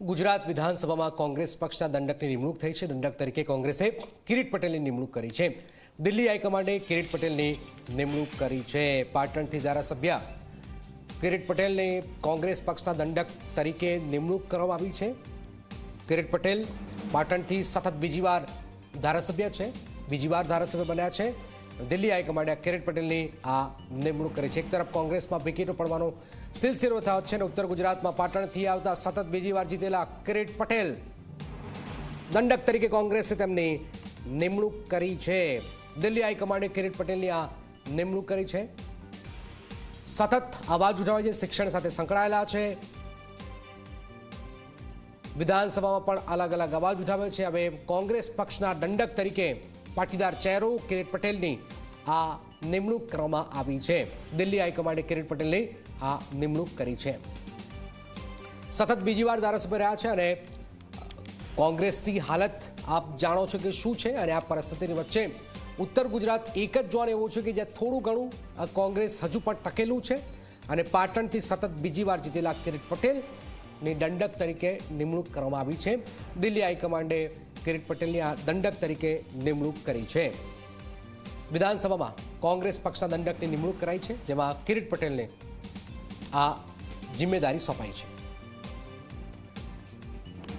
ગુજરાત વિધાનસભામાં કોંગ્રેસ પક્ષના દંડકની નિમણૂક થઈ છે. દંડક તરીકે કોંગ્રેસે કિરીટ પટેલની નિમણૂક કરી છે. દિલ્હી હાઈકમાન્ડે કિરીટ પટેલની નિમણૂક કરી છે. પાટણથી ધારાસભ્ય કિરીટ પટેલને કોંગ્રેસ પક્ષના દંડક તરીકે નિમણૂક કરવામાં આવી છે. કિરીટ પટેલ પાટણથી સતત બીજી વાર ધારાસભ્ય છે. બીજી વાર ધારાસભ્ય બન્યા છે. દિલ્હી હાઈકમાન્ડે કિરીટ પટેલની આ નિમણૂક કરી છે. એક તરફ કોંગ્રેસમાં વિકેટો પડવાનો સિલસિલો થયો છે અને ઉત્તર ગુજરાતમાં પાટણથી આવતા સતત બીજી વાર જીતેલા કિરીટ પટેલ દંડક તરીકે કોંગ્રેસે તેમની નિમણૂક કરી છે. દિલ્હી હાઈકમાન્ડે કિરીટ પટેલની આ નિમણૂક કરી છે. સતત અવાજ ઉઠાવે છે, શિક્ષણ સાથે સંકળાયેલા છે. વિધાનસભામાં પણ અલગ અલગ અવાજ ઉઠાવે છે. હવે કોંગ્રેસ પક્ષના દંડક તરીકે પાટીદાર ચહેરો કિરીટ પટેલની આ નિમણૂક કરવામાં આવી છે. દિલ્હી હાઈકમાન્ડે કિરીટ પટેલની આ નિમણૂક કરી છે. સતત બીજી વાર ધારાસભ્ય રહ્યા છે અને કોંગ્રેસની હાલત આપ જાણો છો કે શું છે અને આ પરિસ્થિતિની વચ્ચે ઉત્તર ગુજરાત એક જ જોવાનું એવું છે કે જ્યાં થોડું ઘણું કોંગ્રેસ હજુ પણ ટકેલું છે અને પાટણથી સતત બીજી વાર જીતેલા કિરીટ પટેલની દંડક તરીકે નિમણૂક કરવામાં આવી છે. દિલ્હી હાઈકમાન્ડે કિરીટ પટેલની આ દંડક તરીકે નિમણૂક કરી છે. વિધાનસભામાં કોંગ્રેસ પક્ષના દંડકની નિમણૂક કરાઈ છે, જેમાં કિરીટ પટેલને આ જિમ્મેદારી સોંપાઈ છે.